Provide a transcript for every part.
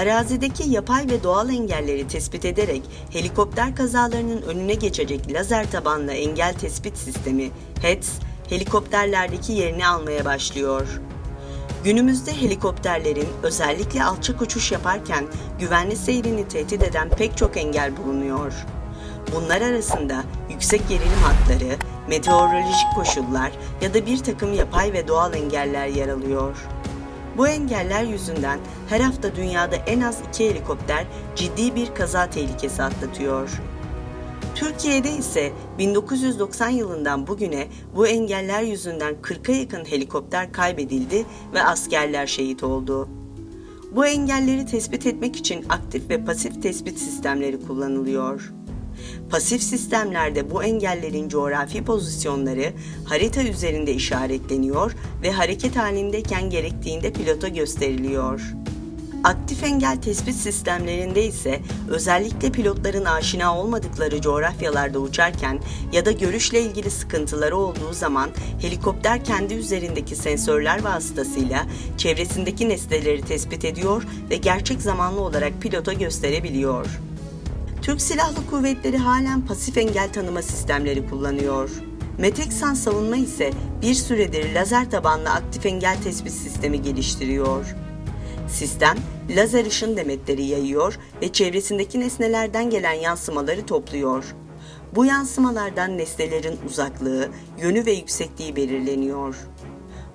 Arazideki yapay ve doğal engelleri tespit ederek helikopter kazalarının önüne geçecek lazer tabanlı engel tespit sistemi HETS, helikopterlerdeki yerini almaya başlıyor. Günümüzde helikopterlerin özellikle alçak uçuş yaparken güvenli seyrini tehdit eden pek çok engel bulunuyor. Bunlar arasında yüksek gerilim hatları, meteorolojik koşullar ya da bir takım yapay ve doğal engeller yer alıyor. Bu engeller yüzünden her hafta dünyada en az iki helikopter ciddi bir kaza tehlikesi atlatıyor. Türkiye'de ise 1990 yılından bugüne bu engeller yüzünden 40'a yakın helikopter kaybedildi ve askerler şehit oldu. Bu engelleri tespit etmek için aktif ve pasif tespit sistemleri kullanılıyor. Pasif sistemlerde bu engellerin coğrafi pozisyonları harita üzerinde işaretleniyor ve hareket halindeyken gerektiğinde pilota gösteriliyor. Aktif engel tespit sistemlerinde ise özellikle pilotların aşina olmadıkları coğrafyalarda uçarken ya da görüşle ilgili sıkıntıları olduğu zaman helikopter kendi üzerindeki sensörler vasıtasıyla çevresindeki nesneleri tespit ediyor ve gerçek zamanlı olarak pilota gösterebiliyor. Türk Silahlı Kuvvetleri halen pasif engel tanıma sistemleri kullanıyor. Meteksan Savunma ise bir süredir lazer tabanlı aktif engel tespit sistemi geliştiriyor. Sistem, lazer ışın demetleri yayıyor ve çevresindeki nesnelerden gelen yansımaları topluyor. Bu yansımalardan nesnelerin uzaklığı, yönü ve yüksekliği belirleniyor.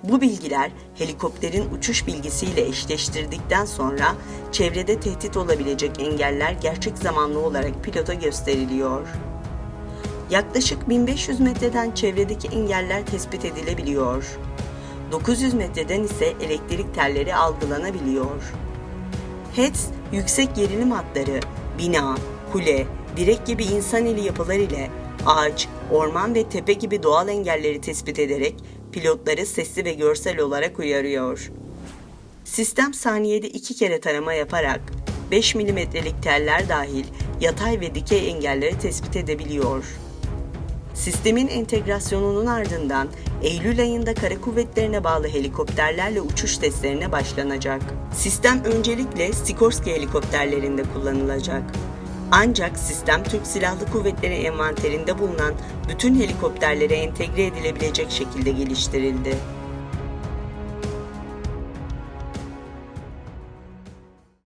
Bu bilgiler helikopterin uçuş bilgisiyle eşleştirdikten sonra çevrede tehdit olabilecek engeller gerçek zamanlı olarak pilota gösteriliyor. Yaklaşık 1500 metreden çevredeki engeller tespit edilebiliyor. 900 metreden ise elektrik telleri algılanabiliyor. HETS, yüksek gerilim hatları, bina, kule, direk gibi insan eli yapılar ile ağaç, orman ve tepe gibi doğal engelleri tespit ederek pilotları sesli ve görsel olarak uyarıyor. Sistem saniyede iki kere tarama yaparak 5 milimetrelik teller dahil yatay ve dikey engelleri tespit edebiliyor. Sistemin entegrasyonunun ardından Eylül ayında kara kuvvetlerine bağlı helikopterlerle uçuş testlerine başlanacak. Sistem öncelikle Sikorsky helikopterlerinde kullanılacak. Ancak sistem Türk Silahlı Kuvvetleri envanterinde bulunan bütün helikopterlere entegre edilebilecek şekilde geliştirildi.